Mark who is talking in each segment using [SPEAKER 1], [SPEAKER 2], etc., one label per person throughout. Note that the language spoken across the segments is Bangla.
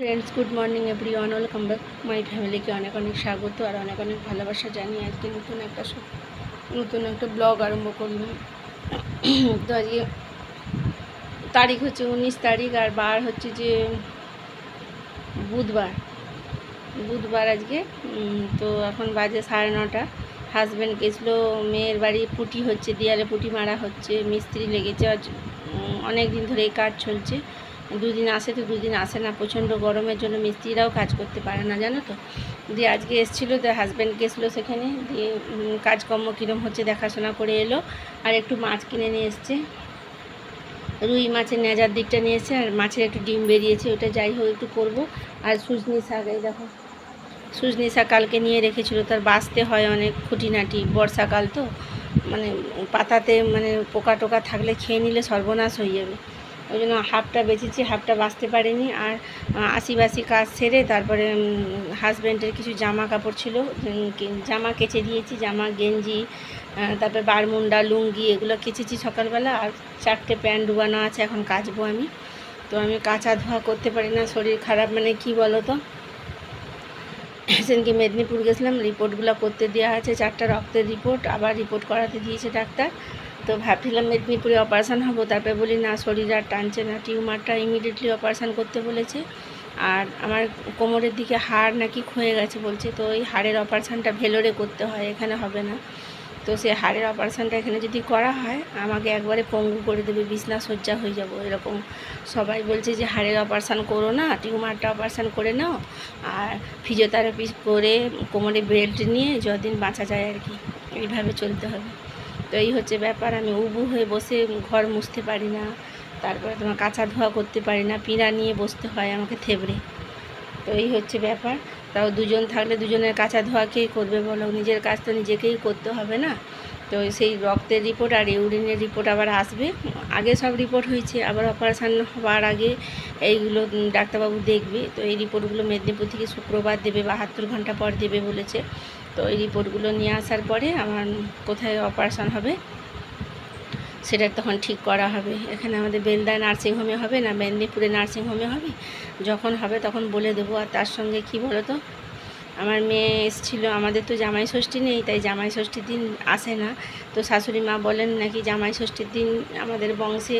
[SPEAKER 1] Friends good morning everyone welcome back my ফ্যামিলিকে অনেক অনেক স্বাগত আর অনেক অনেক ভালোবাসা জানিয়ে আজকে নতুন একটা নতুন একটা ব্লগ আরম্ভ করলাম। তো আজকে তারিখ হচ্ছে উনিশ তারিখ আর বার হচ্ছে যে বুধবার। বুধবার আজকে। তো এখন বাজে সাড়ে নটা। হাজব্যান্ড গেছিল, মেয়ের বাড়ি পুটি হচ্ছে, দেয়ালে পুটি মারা হচ্ছে, মিস্ত্রি লেগেছে। আজ অনেক দিন ধরে এই কাজ চলছে। দুদিন আসে তো দুদিন আসে না, প্রচণ্ড গরমের জন্য মিস্ত্রিরাও কাজ করতে পারে না, জানো তো? দিয়ে আজকে এসেছিল, তো হাজব্যান্ড গেছিল সেখানে, দিয়ে কাজকর্ম কীরম হচ্ছে দেখাশোনা করে এলো, আর একটু মাছ কিনে নিয়ে এসছে। রুই মাছের নেজার দিকটা নিয়ে এসছে, আর মাছের একটু ডিম বেরিয়েছে, ওটা যাই হোক একটু করব। আর সুজনি শাক, এই দেখো। সুজনি শাক কালকে নিয়ে রেখেছিল, তার বাঁচতে হয় অনেক খুঁটিনাটি, বর্ষাকাল তো মানে পাতাতে মানে পোকা টোকা থাকলে খেয়ে নিলে সর্বনাশ হয়ে যাবে। ওই জন্য হাফটা বেঁচেছি, হাফটা বাঁচতে পারিনি। আর আশিবাসি কাজ সেরে তারপরে হাজব্যান্ডের কিছু জামা কাপড় ছিল জামা কেচে দিয়েছি, জামা, গেঞ্জি তারপরে বারমুন্ডা লুঙ্গি এগুলো কেচেছি সকালবেলা। আর চারটে প্যান্ট ডুবানো আছে, এখন কাচবো আমি। তো আমি কাচা ধোয়া করতে পারি না, শরীর খারাপ মানে কি বলো তো সেদিনকে মেদিনীপুর গেছিলাম, রিপোর্টগুলো করতে দেওয়া আছে, চারটা রক্তের রিপোর্ট, আবার রিপোর্ট করাতে দিয়েছে ডাক্তার। তো ভাবছিলাম মেদিনীপুরে অপারেশান হব, তারপরে বলি, না, শরীর আর টানছে না টিউমারটা ইমিডিয়েটলি অপারেশান করতে বলেছে। আর আমার কোমরের দিকে হাড় নাকি ক্ষয়ে গেছে বলছে, তো ওই হাড়ের অপারেশানটা ভেলোরে করতে হয়, এখানে হবে না। তো সে হাড়ের অপারেশানটা এখানে যদি করা হয়, আমাকে একবারে পঙ্গু করে দেবে, বিছনা শয্যা হয়ে যাব, এরকম। সবাই বলছে যে, হাড়ের অপারেশান করো না টিউমারটা অপারেশান করে নাও। আর ফিজিওথেরাপি করে কোমরে বেল্ট নিয়ে যদিন বাঁচা যায় আর কি, এইভাবে চলতে হবে। তো এই হচ্ছে ব্যাপার, আমি উবু হয়ে বসে ঘর মুছতে পারি না, তারপরে তোমার কাঁচা ধোয়া করতে পারি না, পিঁড়া নিয়ে বসতে হয় আমাকে থেবড়ে। তো এই হচ্ছে ব্যাপার, তাও দুজন থাকলে দুজনের কাঁচা ধোয়া কে করবে বলো? নিজের কাজ তো নিজেকেই করতে হবে না? তো সেই রক্তের রিপোর্ট আর ইউরিনের রিপোর্ট আবার আসবে, আগে সব রিপোর্ট হয়েছে, আবার অপারেশান হওয়ার আগে এইগুলো ডাক্তারবাবু দেখবে। তো এই রিপোর্টগুলো মেদিনীপুর থেকে শুক্রবার দেবে, বাহাত্তর ঘণ্টা পর দেবে বলেছে। তো এই রিপোর্টগুলো নিয়ে আসার পরে আমার কোথায় অপারেশান হবে, সেটা তখন ঠিক করা হবে। এখানে আমাদের বেলদা নার্সিংহোমে হবে না? মেদিনীপুরে নার্সিংহোমে হবে? যখন হবে তখন বলে দেবো, আর তার সঙ্গে কি বলো তো আমার মেয়ে এসেছিল, আমাদের তো জামাই ষষ্ঠী নেই, তাই জামাই ষষ্ঠীর দিন আসে না। তো শাশুড়ি মা বলেন নাকি জামাই ষষ্ঠীর দিন আমাদের বংশে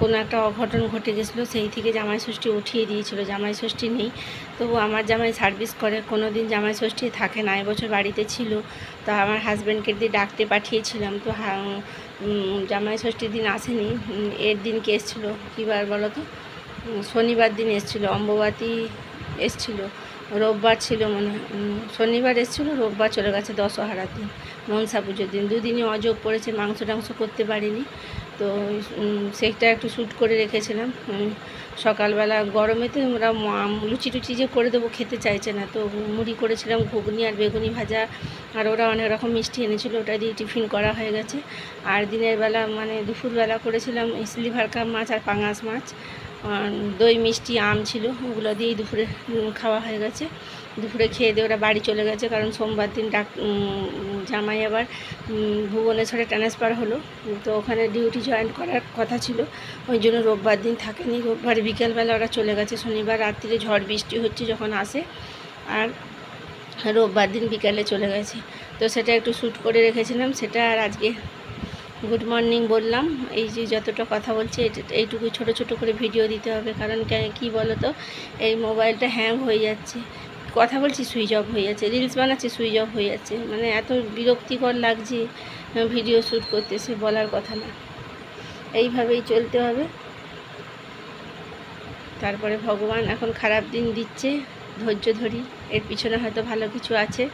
[SPEAKER 1] কোনো একটা অঘটন ঘটে গেছিল, সেই থেকে জামাই ষষ্ঠী উঠিয়ে দিয়েছিল, জামাই ষষ্ঠী নেই। তবু আমার জামাই সার্ভিস করে কোনো দিন জামাই ষষ্ঠী থাকে না, এবছর বাড়িতে ছিল। তো আমার হাজব্যান্ডকে দিয়ে ডাকতে পাঠিয়েছিলাম, তো জামাই ষষ্ঠীর দিন আসেনি। এর দিনকে এসেছিল, কী বার বলো তো? শনিবার দিন এসেছিল, অম্বুবাতি এসেছিল। রোববার ছিল মনে শনিবার এসেছিল, রোববার চলে গেছে দশহারার দিন মনসা পুজোর দিন। দুদিনই অযোগ পড়েছে, মাংস টাংস করতে পারিনি। তো সেইটা একটু শ্যুট করে রেখেছিলাম। সকালবেলা গরমেতে মা- লুচি টুচি যে করে দেবো খেতে চাইছে না, তো মুড়ি করেছিলাম, ঘুগনি আর বেগুনি ভাজা, আর ওরা অনেক রকম মিষ্টি এনেছিলো, ওটা দিয়ে টিফিন করা হয়ে গেছে। আর দিনের বেলা মানে দুপুরবেলা করেছিলাম স্লিভার কাপ মাছ আর পাঙাশ মাছ। দই, মিষ্টি, আম ছিল, ওগুলো দিয়েই দুপুরে খাওয়া হয়ে গেছে। দুপুরে খেয়ে দিয়ে ওরা বাড়ি চলে গেছে, কারণ সোমবার দিন ডাক জামাই আবার ভুবনেশ্বরে ট্রান্সফার হলো। তো ওখানে ডিউটি জয়েন করার কথা ছিল। ওই জন্য রোববার দিন থাকেনি। রোববার বিকেলবেলা ওরা চলে গেছে। শনিবার রাত্রিরে ঝড় বৃষ্টি হচ্ছে যখন আসে, আর রোববার দিন বিকালে চলে গেছে। তো সেটা একটু শ্যুট করে রেখেছিলাম। সেটা আর আজকে গুড মর্নিং বললাম। এই যে যতটা কথা বলছি এইটুকু ছোট ছোট করে ভিডিও দিতে হবে, কারণ কি বলো তো এই মোবাইলটা হ্যাং হয়ে যাচ্ছে। কথা বলছি সুইচ অফ হয়ে যাচ্ছে রিলস বানাচ্ছি সুইচ অফ হয়ে যাচ্ছে। মানে এত বিরক্তিকর লাগছে ভিডিও শ্যুট করতে সে বলার কথা না। এইভাবেই চলতে হবে। তারপরে ভগবান এখন খারাপ দিন দিচ্ছে, ধৈর্য ধরি। এর পিছনে হয়তো ভালো কিছু আছে।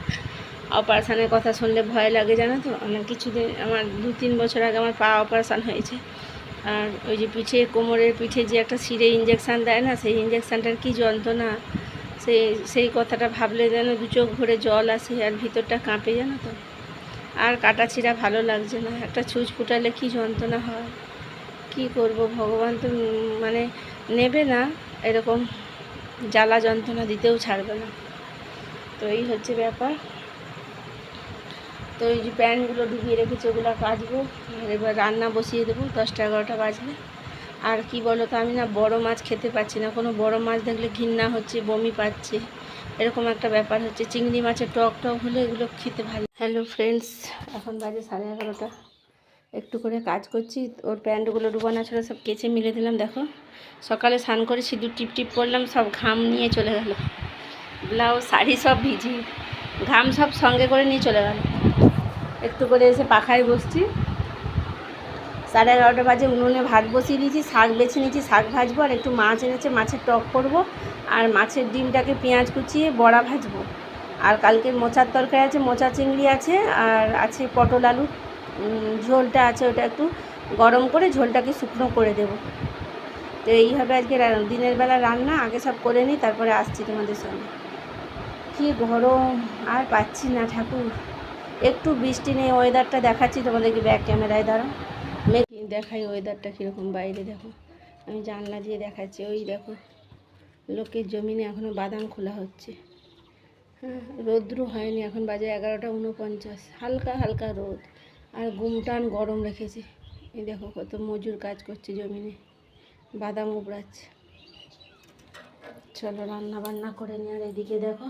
[SPEAKER 1] অপারেশানের কথা শুনলে ভয় লাগে, জানো তো? আমার কিছুদিন, আমার দু তিন বছর আগে আমার পা অপারেশান হয়েছে। আর ওই যে পিঠে, কোমরের পিঠে যে একটা সিরে ইঞ্জেকশান দেয় না, সেই ইঞ্জেকশানটার কী যন্ত্রণা? সেই সেই কথাটা ভাবলে যেন দু চোখ ভরে জল আসে আর ভিতরটা কাঁপে, জানো তো? আর কাটা ছিঁড়া ভালো লাগছে না, একটা ছুঁচ ফুটালে কী যন্ত্রণা হয়? কি করব? ভগবান তো মানে নেবে না, এরকম জ্বালা যন্ত্রণা দিতেও ছাড়বে না। তো এই হচ্ছে ব্যাপার। তো এই যে প্যানগুলো ডুবিয়ে রেখেছে, ওগুলো কাচবো। এবার রান্না বসিয়ে দেবো, দশটা এগারোটা বাজলে আর কি বলো তো, আমি না বড় মাছ খেতে পাচ্ছি না। কোনো বড় মাছ দেখলে ঘৃণা হচ্ছে, বমি পাচ্ছে। এরকম একটা ব্যাপার হচ্ছে। চিংড়ি মাছের টক টক হলে এগুলো খেতে ভালো। হ্যালো ফ্রেন্ডস, এখন বাজে সাড়ে এগারোটা। একটু করে কাজ করছি। ওর প্যান্টগুলো ডুবানো ছিল, সব কেচে মিলে দিলাম, দেখো। সকালে স্নান করে সিঁদুর টিপ টিপ করলাম, সব ঘাম নিয়ে চলে গেল। ব্লাউজ, শাড়ি সব ভিজি ঘাম সব সঙ্গে করে নিয়ে চলে গেল। একটু করে এসে পাখায় বসছি। সাড়ে এগারোটা বাজে উনুনে ভাত বসিয়ে দিয়েছি, শাক বেছে নিয়েছি, শাক ভাজবো আর একটু মাছ এনেছে, মাছের টক করব আর মাছের ডিমটাকে পেঁয়াজ কুচিয়ে বড়া ভাজবো। আর কালকের মোচার তরকারি আছে, মোচা চিংড়ি আছে আর আছে পটল আলু। ঝোলটা আছে ওটা একটু গরম করে ঝোলটাকে শুকনো করে দেবো। তো এইভাবে আজকে দিনের বেলা রান্না, আগে সব করে নিই, তারপরে আসছি তোমাদের সঙ্গে। কি গরম, আর পাচ্ছি না ঠাকুর। একটু বৃষ্টি নেই ওয়েদারটা দেখাচ্ছি তোমাদেরকে ব্যাক ক্যামেরায় মেঘ দেখাই ওয়েদারটা কীরকম বাইরে, দেখো। আমি জানলা দিয়ে দেখাচ্ছি, ওই দেখো, লোকের জমিনে এখনও বাদাম খোলা হচ্ছে। হ্যাঁ রৌদ্র হয়নি, এখন বাজে এগারোটা উনপঞ্চাশ। হালকা হালকা রোদ। আর গুমটান গরম রেখেছে। এই দেখো কত মজুর কাজ করছে জমিনে। বাদাম উবড়াচ্ছে। চলো রান্না বান্না করে নিয়ে আর এদিকে দেখো।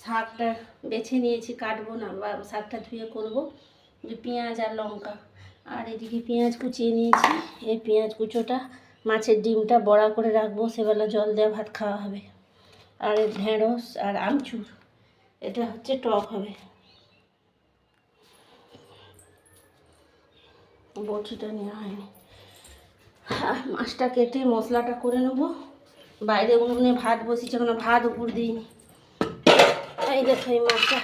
[SPEAKER 1] শাকটা বেছে নিয়েছি, কাটবো না, বা শাকটা ধুয়ে করব। যে পেঁয়াজ আর লঙ্কা। আর এদিকে পেঁয়াজ কুচিয়ে নিয়েছি। এই পেঁয়াজ কুচোটা, মাছের ডিমটা বড়া করে রাখব, সেবেলা জল দেওয়া ভাত খাওয়া হবে। আর ঢেঁড়স আর আমচুর, এটা হচ্ছে টক হবে। বটিটা নেওয়া হয়নি। মাছটা কেটে মশলাটা করে নেব। বাইরে উনুনে ভাত বসিয়েছে এখনও ভাত উপর দিইনি। এই দেখো এই মাছটা।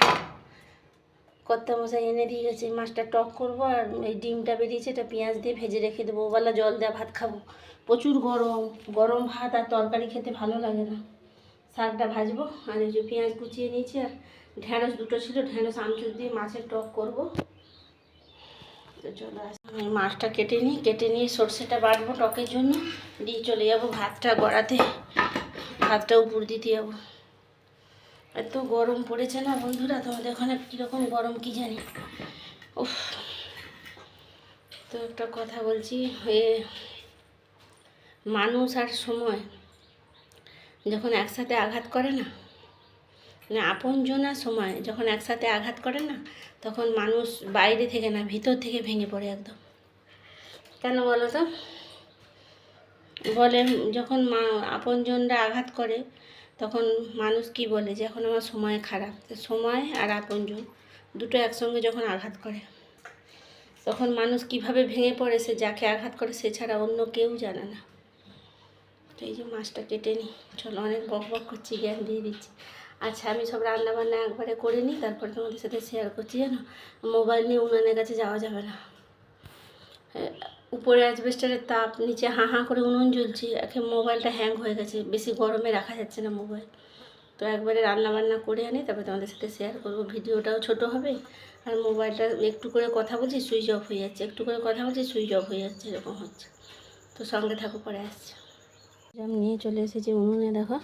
[SPEAKER 1] কর্তা মশাই এনে দিয়ে গেছে, এই মাছটা টক করব আর এই ডিমটা বেরিয়েছে, এটা পেঁয়াজ দিয়ে ভেজে রেখে দেবো। ওবেলা জল দেওয়া ভাত খাব। প্রচুর গরম গরম ভাত আর তরকারি খেতে ভালো লাগে না। শাকটা ভাজবো, আর এই যে পেঁয়াজ কুচিয়ে নিয়েছি, আর ঢ্যাঁড়স দুটো ছিল ঢ্যাঁড়স আমচুর দিয়ে মাছের টক করব। তো চলো আস- আমি মাছটা কেটে নিই, কেটে নিয়ে সর্ষেটা বাটবো টকের জন্য। দিয়ে চলে যাব ভাতটা গড়াতে। ভাতটা উপর দিতে যাব। এত গরম পড়েছে না বন্ধুরা, তোমাদের ওখানে কীরকম গরম কি জানি। উফ। তো একটা কথা বলছি হয়ে মানুষ আর সময় যখন একসাথে আঘাত করে না মানে আপনজনার সময় যখন একসাথে আঘাত করে না, তখন মানুষ বাইরে থেকে না, ভিতর থেকে ভেঙে পড়ে একদম। কেন বলো তো? বলে যখন মা, আপনজনরা আঘাত করে তখন মানুষ কি বলে যে এখন আমার সময় খারাপ। সময় আর আপনজন দুটো একসঙ্গে যখন আঘাত করে, তখন মানুষ কীভাবে ভেঙে পড়ে সে যাকে আঘাত করে সে ছাড়া অন্য কেউ জানে না। তো এই যে মাছটা কেটে নিই। চলো অনেক বক বক করছি, জ্ঞান দিয়ে দিচ্ছি। আচ্ছা আমি সব রান্না বান্না একবারে করে নিই, তারপরে তোমাদের সাথে শেয়ার করছি জানো? মোবাইল নিয়ে উনানের কাছে যাওয়া যাবে না। উপরে অ্যাজবেস্টারের তাপ, নিচে হাঁ হাঁ করে উনুন জ্বলছে, একে মোবাইলটা হ্যাং হয়ে গেছে, বেশি গরমে রাখা যাচ্ছে না মোবাইল। তো একবারে রান্না বান্না করে আনি, তারপরে তোমাদের সাথে শেয়ার করব। ভিডিওটাও ছোট হবে, আর মোবাইলটা একটু করে কথা বলছি সুইচ অফ হয়ে যাচ্ছে। একটু করে কথা বলছি সুইচ অফ হয়ে যাচ্ছে, এরকম হচ্ছে। তো সঙ্গে থাকো, পরে আসছে। আমি নিয়ে চলে এসেছি উনুনে, দেখো।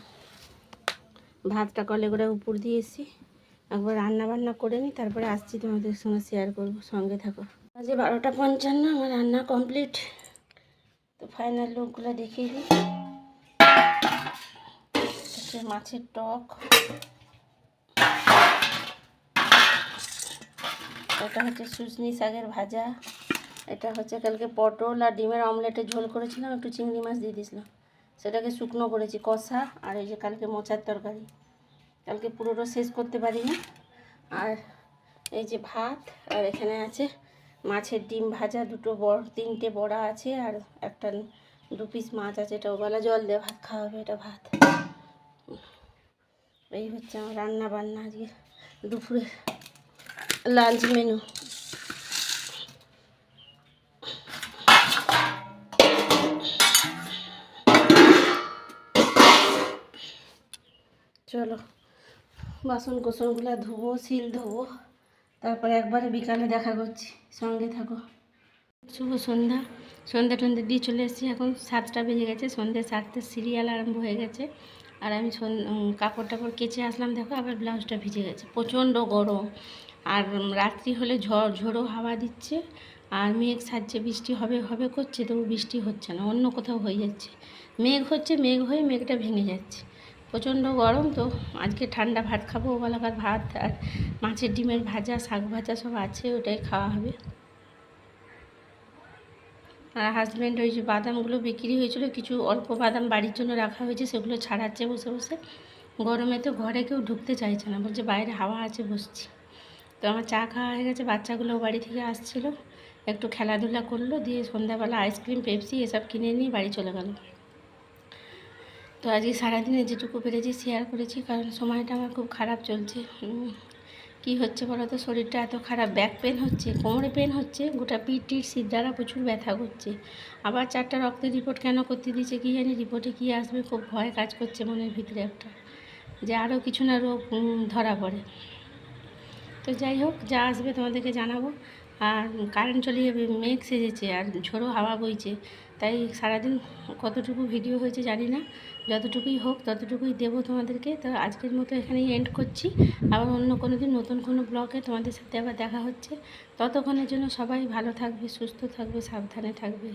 [SPEAKER 1] ভাতটা কলে করে উপর দিয়ে এসেছি। একবার রান্না বান্না করে নিই তারপরে আসছি তোমাদের সঙ্গে শেয়ার করব। সঙ্গে থাকো। আজ বারোটা পঞ্চান্ন, আমার রান্না কমপ্লিট তো ফাইনাল লুকগুলো দেখিয়ে দিই। মাছের টক। এটা হচ্ছে সুজনি শাকের ভাজা। এটা হচ্ছে কালকে পটল আর ডিমের অমলেটে ঝোল করেছিলাম, একটু চিংড়ি মাছ দিয়ে দিয়েছিলাম। সেটাকে শুকনো করেছি, কষা। আর এই যে কালকে মোচার তরকারি। কালকে পুরোটা শেষ করতে পারিনি। আর এই যে ভাত, আর এখানে আছে মাছের ডিম ভাজা, দুটো বড়, তিনটে বড়া আছে আর একটা দু পিস মাছ আছে, এটা ওবেলা জল দিয়ে ভাত খাওয়া হবে, এটা ভাত। এই হচ্ছে আমার রান্না বান্না আজকে, দুপুরে লাঞ্চ মেনু। চলো বাসন কোসনগুলো ধোবো শিল ধোবো। তারপরে একবারে বিকালে দেখা করছি, সঙ্গে থাকো। শুভ সন্ধ্যা। সন্ধ্যা টন্ধে দিয়ে চলে এসেছি। এখন সাতটা বেজে গেছে, সন্ধ্যে সাতটা সিরিয়াল আরম্ভ হয়ে গেছে। আর আমি কাপড় টাপড় কেচে আসলাম, দেখো আবার ব্লাউজটা ভিজে গেছে, প্রচণ্ড গরম। আর রাত্রি হলে ঝড়, ঝোড়ো হাওয়া দিচ্ছে, আর মেঘ সাজছে, বৃষ্টি হবে হবে, করছে, তবু বৃষ্টি হচ্ছে না, অন্য কোথাও হয়ে যাচ্ছে। মেঘ হচ্ছে, মেঘ হয়ে মেঘটা ভেঙে যাচ্ছে। প্রচণ্ড গরম তো, আজকে ঠান্ডা ভাত খাব ওবেলাকার ভাত আর মাছের ডিমের ভাজা, শাক ভাজা সব আছে, ওটাই খাওয়া হবে। আর হাজব্যান্ড ওই যে বাদামগুলো বিক্রি হয়েছিল, কিছু অল্প বাদাম বাড়ির জন্য রাখা হয়েছে, সেগুলো ছাড়াচ্ছে বসে বসে। গরমে তো ঘরে কেউ ঢুকতে চাইছে না, বলছে বাইরে হাওয়া আছে, বসছি। তো আমার চা খাওয়া হয়ে গেছে, বাচ্চাগুলো বাড়ি থেকে আসছিল, একটু খেলাধুলা করল, দিয়ে সন্ধ্যাবেলা আইসক্রিম পেপসি এসব কিনে নিয়ে বাড়ি চলে গেল। তো আজকে সারাদিনে যেটুকু পেরেছি শেয়ার করেছি, কারণ সময়টা আমার খুব খারাপ চলছে। কি হচ্ছে বলো তো শরীরটা এত খারাপ ব্যাক পেন হচ্ছে, কোমরে পেন হচ্ছে, গোটা পিঠ টিট সিদ্ধারা প্রচুর ব্যথা করছে। আবার চারটা রক্তের রিপোর্ট কেন করতে দিয়েছে কি জানি? রিপোর্টে কী আসবে? খুব ভয় কাজ করছে মনের ভিতরে একটা, যে আরও কিছু না রোগ ধরা পড়ে। তো যাই হোক, যা আসবে তোমাদেরকে জানাব। আর কারেন্ট চলে যাবে, মেঘ সেজেছে, আর ঝোড়ো হাওয়া বইছে। তাই সারাদিন কতটুকু ভিডিও হয়েছে জানি না। যতটুকুই হোক, ততটুকুই দেবো তোমাদেরকে। তো আজকের মতো এখানেই এন্ড করছি। আবার অন্য কোনো দিন নতুন কোনো ব্লগে তোমাদের সাথে আবার দেখা হচ্ছে। ততক্ষণের জন্য সবাই ভালো থাকবে, সুস্থ থাকবে, সাবধানে থাকবে,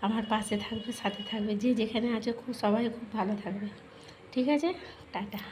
[SPEAKER 1] আমার পাশে থাকবে, সাথে থাকবে, যে যেখানে আছে খুব, সবাই খুব ভালো থাকবে। ঠিক আছে? টাটা।